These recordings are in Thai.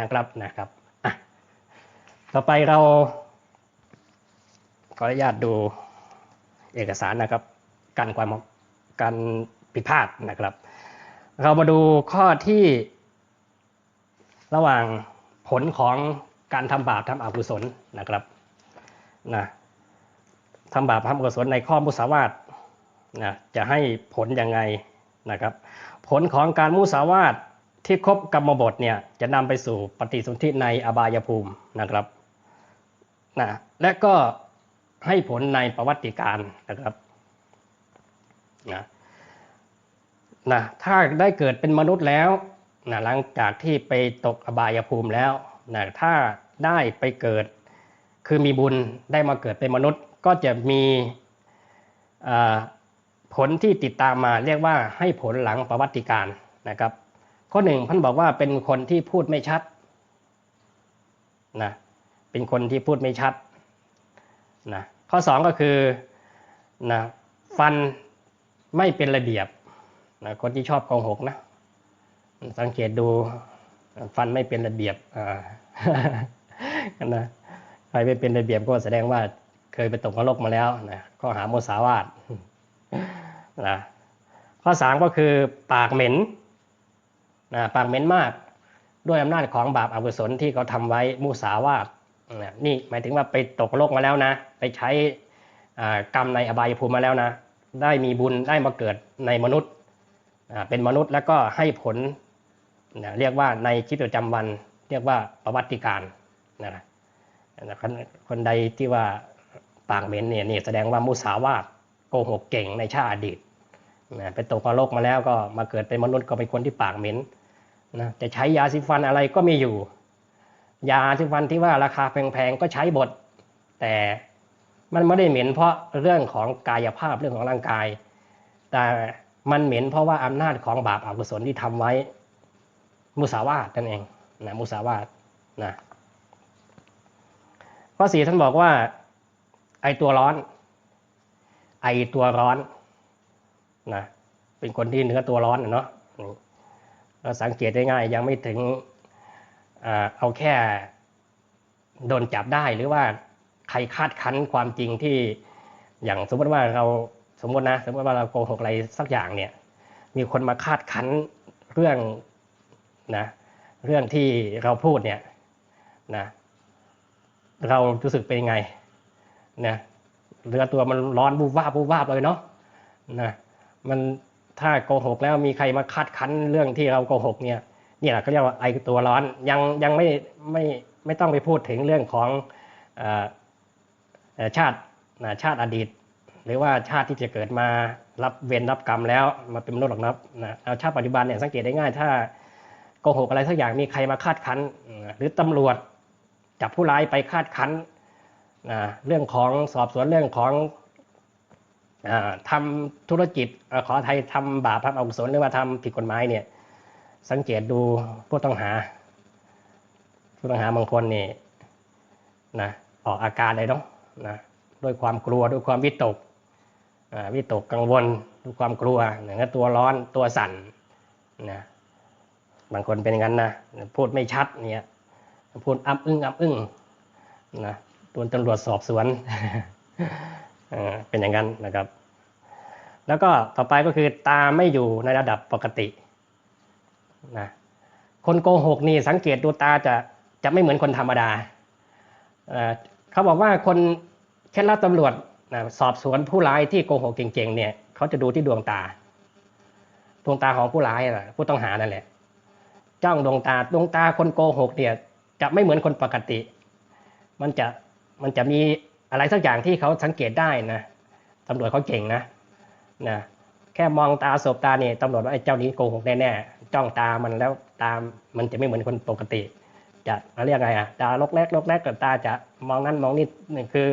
นะครับนะครับอะต่อไปเราขออนุญาตดูเอกสารนะครับกันความการผิดพลาดนะครับ เรามาดูข้อที่ระหว่างผลของการทำบาปทำอกุศลนะครับนะทำบาปทำอกุศลในข้อมุสาวาทนะจะให้ผลยังไงนะครับ ผลของการมุสาวาท ที่ครบกรรมบทเนี่ยจะนำไปสู่ปฏิสนธิในอบายภูมินะครับนะและก็ให้ผลในประวัติการนะครับนะนะถ้าได้เกิดเป็นมนุษย์แล้วนะหลังจากที่ไปตกอบายภูมิแล้วนะถ้าได้ไปเกิดคือมีบุญได้มาเกิดเป็นมนุษย์ ก็จะมีผลที่ติดตามมาเรียกว่าให้ผลหลังประวัติการนะครับ ข้อหนึ่งท่านบอกว่าเป็นคนที่พูดไม่ชัดนะเป็นคนที่พูดไม่ชัดนะข้อสองก็คือนะฟันไม่เป็นระเบียบนะคนที่ชอบโกหกนะ สังเกตดูฟันไม่เป็นระเบียบอ่านะใครไม่เป็นระเบียบก็แสดงว่าเคยไปตกนรกมาแล้วนะข้อหาโมสาวาทนะข้อสามก็คือปากเหม็น นะปากเหม็นมาก ด้วยอำนาจของบาปอกุศลที่เขาทำไว้มุสาวาทนะนี่หมายถึงว่าไปตกโลกมาแล้วนะ ไปใช้กรรมในอบายภูมิมาแล้วนะ ได้มีบุญได้มาเกิดในมนุษย์เป็นมนุษย์แล้วก็ให้ผลนะเรียกว่าในชีวิตประจำวัน เรียกว่าประวัติการนะคนคนใดที่ว่าปากเหม็นเนี่ยนี่แสดงว่ามุสาวาทโกหกเก่งในชาติอดีตนะไปตกนรกมาแล้วก็มาเกิดเป็นมนุษย์ก็เป็นคนที่ปากเหม็น นะจะใช้ยาสีฟันอะไรก็มีอยู่ ยาสีฟันที่ว่าราคาแพงๆก็ใช้บทแต่มันไม่ได้เหม็นเพราะเรื่องของกายภาพเรื่องของร่างกาย แต่มันเหม็นเพราะว่าอำนาจของบาปอกุศลที่ทำไว้ มุสาวาทนั่นเองนะมุสาวาทนะข้อสี่ท่านบอกว่าไอตัวร้อน ไอตัวร้อนนะเป็นคนที่เนื้อตัวร้อนเนาะ เราสังเกตได้ง่ายยังไม่ถึงเอาแค่โดนจับได้หรือว่าใครคาดคั้นความจริงที่อย่างสมมติว่าเราสมมตินะ สมมติว่าเราโกหกอะไรสักอย่างเนี่ย มีคนมาคาดคั้นเรื่องนะเรื่องที่เราพูดเนี่ยนะเรารู้สึกเป็นยังไงนะเรือตัวมันร้อนบูบวาบบูบวาบเลยเนาะนะมัน ถ้าโกหกแล้วมีใครมาคัดคั้นเรื่องที่เราโกหกเนี่ยนี่แหละก็เรียกว่าไอตัวร้อนยังยังไม่ไม่ไม่ต้องไปพูดถึงเรื่องของอชาติชาติอดีต หรือว่าชาติที่จะเกิดมารับเวรรับกรรมแล้วมาเป็นมนุษย์หรอกนะนะเอาชาติปัจจุบันเนี่ยสังเกตได้ง่าย ถ้าโกหกอะไรสักอย่างมีใครมาคาดคั้น หรือตำรวจจับผู้ร้ายไปคาดคั้นนะเรื่องของสอบสวนเรื่องของ อาทำธุรกิจอขอไทยทำบาปทำอกุศลหรือว่าทำผิดกฎหมายเนี่ย สังเกตดูผู้ต้องหา ผู้ต้องหาบางคนนี่นะออกอาการเลยเนาะนะด้วยความกลัวด้วยความวิตกวิตกกังวลด้วยความกลัวนะตัวร้อนตัวสั่นนะบางคนเป็นงั้นนะพูดไม่ชัดเนี่ยพูดอ้ำอึ้งอ้ำอึ้งนะโดนตำรวจสอบสวน เป็นอย่างนั้นนะครับ แล้วก็ต่อไปก็คือตาไม่อยู่ในระดับปกตินะคนโกหกนี่สังเกตดูตาจะจะไม่เหมือนคนธรรมดาเอ่อเขาบอกว่าคนเคล็ดลับตำรวจนะสอบสวนผู้ร้ายที่โกหกเก่งๆเนี่ยเขาจะดูที่ดวงตา ดวงตาของผู้ร้ายนะผู้ต้องหานั่นแหละจ้องดวงตาดวงตาคนโกหกเนี่ยจะไม่เหมือนคนปกติ มันจะมันจะมี อะไรสักอย่างที่เขาสังเกตได้นะตำรวจเขาเก่งนะนะแค่มองตาสบตาเนี่ยตำรวจว่าไอ้เจ้านี้โกหกแน่ๆจ้องตามันแล้วตามมันจะไม่เหมือนคนปกติ จะเขาเรียกไงอะตาลกแรกลกแรกกับตาจะมองนั้นมองนี่นี่คือ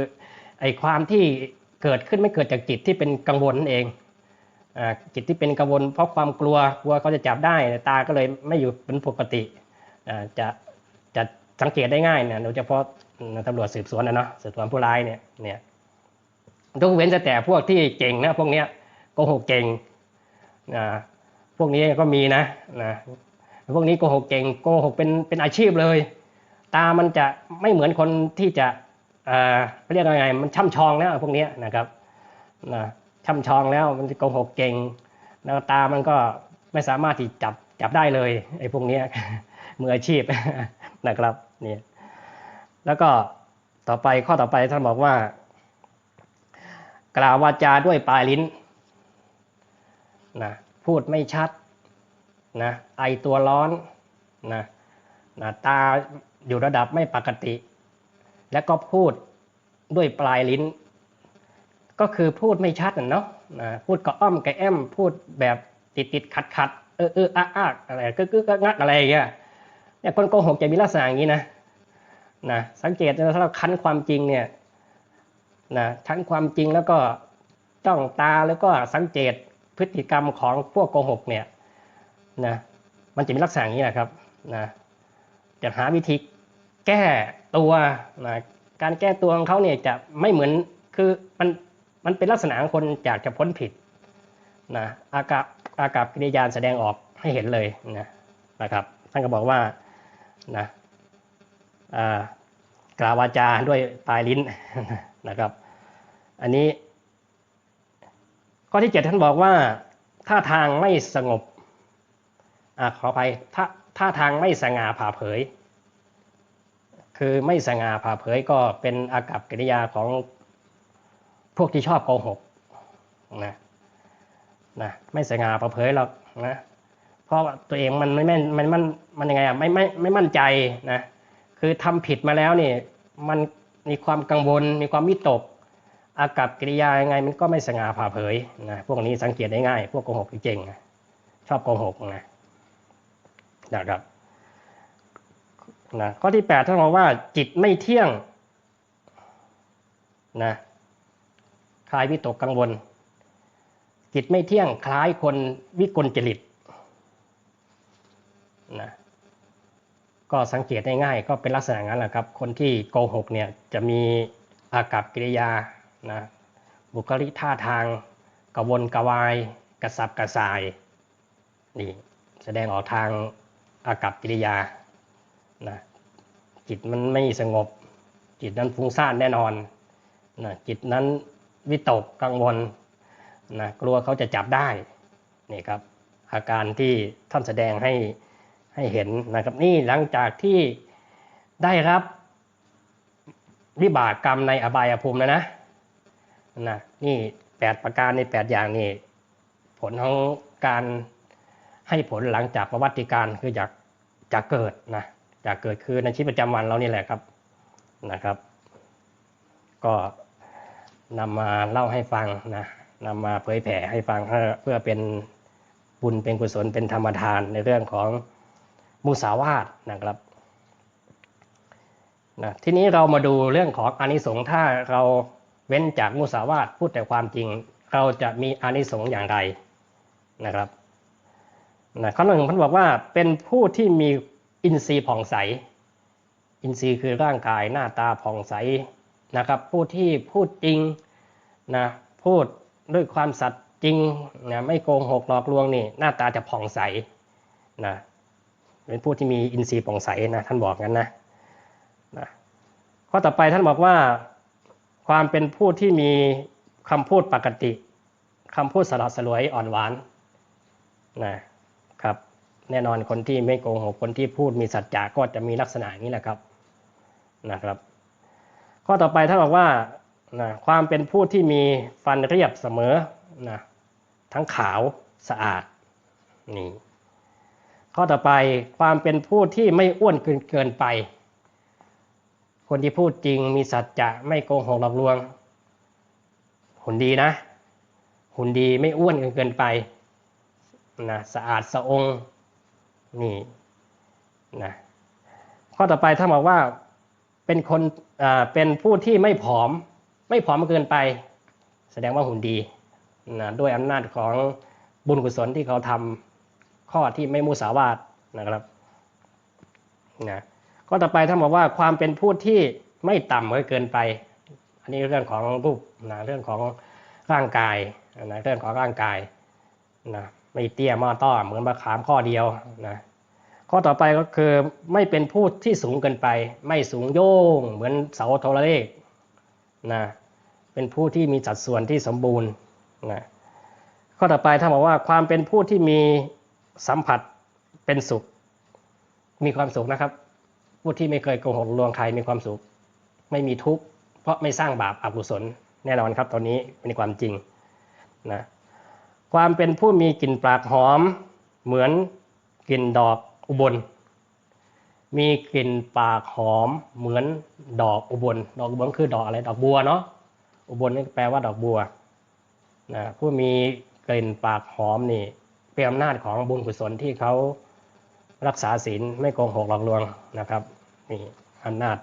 ไอ้ความที่เกิดขึ้นไม่เกิดจากจิตที่เป็นกังวลนั่นเองอ่าจิตที่เป็นกังวลเพราะความกลัวกลัวเขาจะจับได้ตาก็เลยไม่อยู่เป็นปกติอ่าจะจะสังเกตได้ง่ายเนี่ยโดยเฉพาะ ตำรวจสืบสวนนะเนาะสืบสวนผู้ร้ายเนี่ยเนี่ยต้องเว้นแต่พวกที่เก่งนะพวกเนี้ยโกหกเก่งนะพวกนี้ก็มีนะนะพวกนี้โกหกเก่งโกหกเป็นเป็นอาชีพเลย ตามันจะไม่เหมือนคนที่จะเอ่อเรียกว่าไงมันช่ำชองแล้วพวกนี้นะครับนะช่ำชองแล้วมันโกหกเก่งแล้วตามันก็ไม่สามารถที่จับจับได้เลยไอ้พวกนี้มืออาชีพนะครับเนี่ย แล้วก็ต่อไปข้อต่อไปท่านบอกว่า กล่าววาจาด้วยปลายลิ้นนะพูดไม่ชัดนะไอตัวร้อนนะนะตาอยู่ระดับไม่ปกติ แล้วก็พูดด้วยปลายลิ้น ก็คือพูดไม่ชัดน่ะเนาะนะพูดกระอ้อมกระแอมพูดแบบติดติดขัดขัดเออเอออะอะอะไรกึกกึกงักอะไรอย่างเงี้ยเนี่ยคนโกหกจะมีลักษณะอย่างนี้นะ นะสังเกตนะถ้าเราคั้นความจริงเนี่ยนะคั้นความจริงแล้วก็จ้องตาแล้วก็สังเกตพฤติกรรมของพวกโกหกเนี่ยนะมันจะมีลักษณะอย่างนี้แหละครับนะจะหาวิธีแก้ตัวนะการแก้ตัวของเขาเนี่ยจะไม่เหมือนคือมันมันเป็นลักษณะของคนอยากจะพ้นผิดนะอากับอากับกิริยาแสดงออกให้เห็นเลยนะนะครับท่านก็บอกว่านะ กล่าววาจาด้วยปลายลิ้นนะครับ อันนี้ ข้อที่เจ็ดท่านบอกว่าท่าทางไม่สงบอขออภัยท่าท่าทางไม่สง่าผ่าเผย คือไม่สง่าผ่าเผยก็เป็นอากับกิริยาของพวกที่ชอบโกหกนะนะไม่สง่าผ่าเผยหรอกนะเพราะตัวเองมันไม่แม่นมันมันมันยังไงอะไม่ไม่ไม่มั่นใจนะ คือทำผิดมาแล้วนี่มันมีความกังวล มีความวิตก อากับกิริยายังไงมันก็ไม่สง่าผ่าเผยนะพวกนี้สังเกตได้ง่าย พวกโกหกเก่งนะชอบโกหกนะนะครับนะข้อที่แปดท่านบอกว่าจิตไม่เที่ยงนะคลายวิตกกังวล จิตไม่เที่ยงคล้ายคนวิกลจริตนะ ก็สังเกตได้ง่ายก็เป็นลักษณะนั้นแหละครับ คนที่โกหกเนี่ยจะมีอากับกิริยานะบุคลิกท่าทางกระวนกระวายกระสับกระส่ายนี่แสดงออกทางอากับกิริยานะจิตมันไม่สงบ จิตนั้นฟุ้งซ่านแน่นอนนะจิตนั้นวิตกกังวลนะกลัวเขาจะจับได้นี่ครับอาการที่ท่านแสดงให้ ให้เห็นนะครับนี่หลังจากที่ได้รับวิบากกรรมในอบายภูมิแล้วนะนะนี่แปดประการในแปดอย่างนี่ผลของการให้ผลหลังจากประวัติการคือจากจากเกิดนะจากเกิดคือในชีวิตประจำวันเรานี่แหละครับนะครับ ก็นำมาเล่าให้ฟังนะนำมาเผยแผ่ให้ฟังเพื่อเพื่อเป็นบุญเป็นกุศลเป็นธรรมทานในเรื่องของ มุสาวาทนะครับนะทีนี้เรามาดูเรื่องของอานิสงส์ถ้าเราเว้นจากมุสาวาทพูดแต่ความจริง เราจะมีอานิสงส์อย่างไรนะครับนะข้อหนึ่งท่านบอกว่าเป็นผู้ที่มีอินทรีย์ผ่องใส อินทรีย์คือร่างกายหน้าตาผ่องใสนะครับ ผู้ที่พูดจริงนะพูดด้วยความสัตย์จริงนะไม่โกงหกหลอกลวงนี่หน้าตาจะผ่องใสนะ เป็นผู้ที่มีอินทรีย์ผ่องใสนะท่านบอกงั้นนะนะข้อต่อไปท่านบอกว่า ความเป็นผู้ที่มีคำพูดปกติคำพูดสลัดสลวยอ่อนหวานนะครับแน่นอนคนที่ไม่โกหกคนที่พูดมีสัจจะก็จะมีลักษณะนี้แหละครับนะครับ ข้อต่อไปท่านบอกว่านะความเป็นผู้ที่มีฟันเรียบเสมอนะทั้งขาวสะอาดนี่ ข้อต่อไปความเป็นผู้ที่ไม่อ้วนเกินเกินไป คนที่พูดจริงมีสัจจะไม่โกหกหลอกลวง หุ่นดีนะ หุ่นดีไม่อ้วนเกินเกินไปนะสะอาดสะองนี่นะข้อต่อไปถ้าบอกว่าเป็นคนอ่าเป็นผู้ที่ไม่ผอม ไม่ผอมเกินไป แสดงว่าหุ่นดีนะด้วยอำนาจของบุญกุศลที่เขาทำ ข้อที่ไม่มุสาวาทนะครับนะข้อต่อไปท่านบอกว่าความเป็นผู้ที่ไม่ต่ำเกินไป อันนี้เรื่องของรูปนะเรื่องของร่างกายนะเรื่องของร่างกายนะไม่เตี้ยมอต้อเหมือนมะขามข้อเดียวนะข้อต่อไปก็คือไม่เป็นผู้ที่สูงเกินไป ไม่สูงโย่งเหมือนเสาโทรเลขนะเป็นผู้ที่มีสัดส่วนที่สมบูรณ์นะข้อต่อไปถ้าบอกว่าความเป็นผู้ที่มี สัมผัสเป็นสุข มีความสุขนะครับ ผู้ที่ไม่เคยโกหกลวงใครมีความสุข ไม่มีทุกข์เพราะไม่สร้างบาปอกุศลแน่นอนครับตอนนี้เป็นความจริงนะความเป็นผู้มีกลิ่นปากหอม เหมือนกลิ่นดอกอุบล มีกลิ่นปากหอม เหมือนดอกอุบล ดอกอุบลคือดอกอะไรดอกบัวเนาะอุบลนี่แปลว่าดอกบัวนะผู้มีกลิ่นปากหอมนี่ เป็นอำนาจของบุญกุศลที่เขารักษาศีลไม่โกงหกหลอกลวงนะครับนี่อำนาจ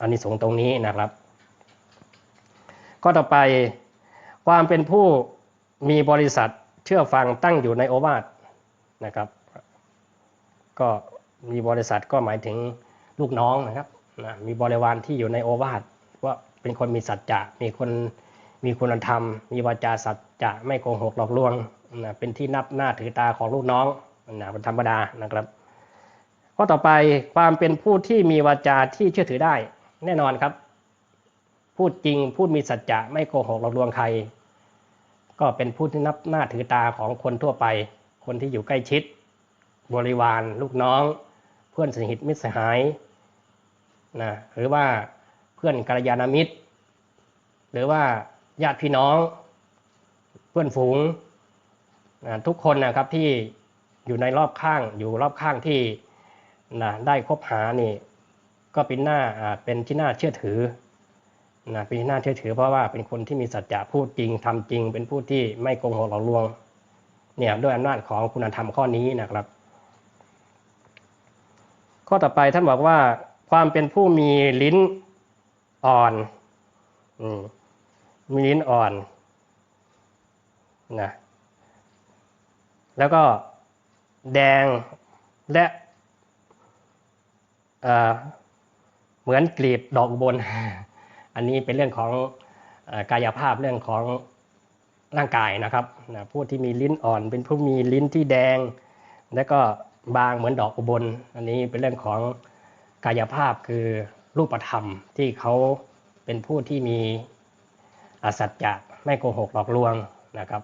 อันนี้สงส์ตรงนี้นะครับข้อต่อไปความเป็นผู้มีบริษัทเชื่อฟังตั้งอยู่ในโอวาทนะครับ ก็มีบริษัทก็หมายถึงลูกน้องนะครับนะมีบริวารที่อยู่ในโอวาทว่าเป็นคนมีสัจจะมีคนมีคุณธรรม มีวาจาสัจจะไม่โกหกหลอกลวง นะเป็นที่นับหน้าถือตาของลูกน้องนะเป็นธรรมดานะครับข้อต่อไปความเป็นผู้ที่มีวาจาที่เชื่อถือได้ แน่นอนครับ พูดจริงพูดมีสัจจะไม่โกหกหลอกลวงใคร ก็เป็นผู้ที่นับหน้าถือตาของคนทั่วไป คนที่อยู่ใกล้ชิด บริวารลูกน้อง เพื่อนสนิทมิตรสหายนะหรือว่าเพื่อนกัลยาณมิตร หรือว่าญาติพี่น้อง เพื่อนฝูง นะทุกคนนะครับที่อยู่ในรอบข้างอยู่รอบข้างที่นะได้คบหานี่ก็เป็นหน้าเป็นที่น่าเชื่อถือนะเป็นที่น่าเชื่อถือเพราะว่าเป็นคนที่มีสัจจะพูดจริงทำจริง เป็นผู้ที่ไม่โกงหกหลอกลวงเนี่ยด้วยอำนาจของคุณธรรมข้อนี้นะครับ ข้อต่อไปท่านบอกว่า ความเป็นผู้มีลิ้นอ่อนอมมีลิ้นอ่อนนะ แล้วก็แดงและเเหมือนกลีบดอกอุบล อันนี้เป็นเรื่องของอกายภาพเรื่องของร่างกายนะครับนะผู้ที่มีลิ้นอ่อน เป็นผู้มีลิ้นที่แดง แล้วก็บางเหมือนดอกอุบล อันนี้เป็นเรื่องของกายภาพคือรูปธรรมที่เขาเป็นผู้ที่มีอสัจจะไม่โกหกหลอกลวงนะครับ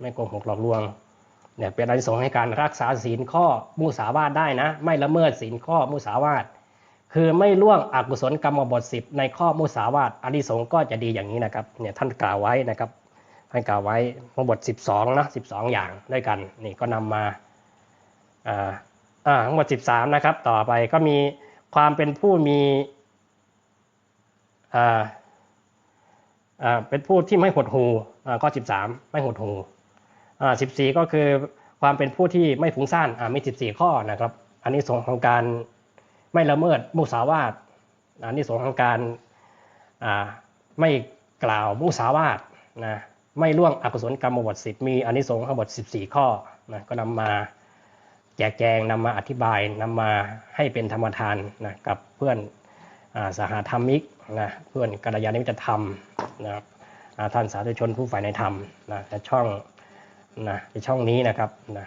ไม่โกหกหลอกลวง เนี่ยเป็นอานิสงส์ให้การรักษาศีลข้อมุสาวาทได้นะ ไม่ละเมิดศีลข้อมุสาวาทคือไม่ล่วงอกุศลกรรมบทสิบในข้อมุสาวาทอานิสงส์ก็จะดีอย่างนี้นะครับเนี่ยท่านกล่าวไว้นะครับท่านกล่าวไว้ทั้งหมด12นะ12 อย่างด้วยกันนี่ก็นำมาอ่าอ่าทั้งหมด13นะครับต่อไปก็มีความเป็นผู้มีอ่าอ่าเป็นผู้ที่ไม่หดหูอ่าข้อ 13 ไม่หดหู อ่า14ก็คือความเป็นผู้ที่ไม่ฟุ้งซ่านอ่ามี14ข้อนะครับ อันนี้ส่งของการไม่ละเมิดมุสาวาทอันนี้ส่งของการอ่าไม่กล่าวมุสาวาทนะไม่ล่วงอกุศลกรรมบทสิบมีอันนี้ส่งทั้งหมด14ข้อนะก็นำมาแจกแจงนำมาอธิบายนำมาให้เป็นธรรมทานนะกับเพื่อนอาสหธรรมิกนะเพื่อนกัลยาณมิตรธรรมนะครับท่านสาธุชนผู้ฝ่ายในธรรมนะช่อง นะในช่องนี้นะครับนะ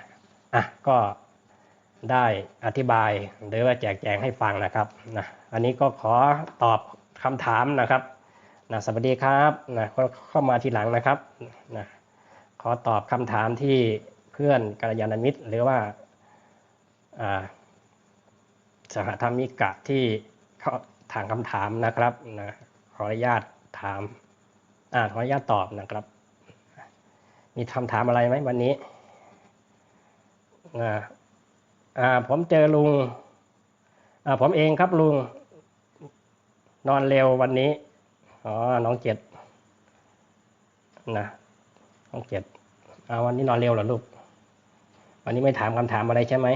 อะก็ได้อธิบายหรือว่าแจกแจงให้ฟังนะครับนะอันนี้ก็ขอตอบคำถามนะครับนะสวัสดีครับนะเข้ามาทีหลังนะครับนะขอตอบคำถามที่เพื่อนกัลยาณมิตร หรือว่าอ่าสหธรรมิกะที่เขาถามคำถามนะครับนะขออนุญาตถามอ่าขออนุญาตตอบนะครับ มีคำถามอะไรไหมวันนี้อ่าอ่าผมเจอลุงอ่าผมเองครับลุง นอนเร็ววันนี้ อ๋อ น้องเจ็ดนะน้องเจ็ดอ่าวันนี้นอนเร็วเหรอลูก วันนี้ไม่ถามคำถามอะไรใช่ไหม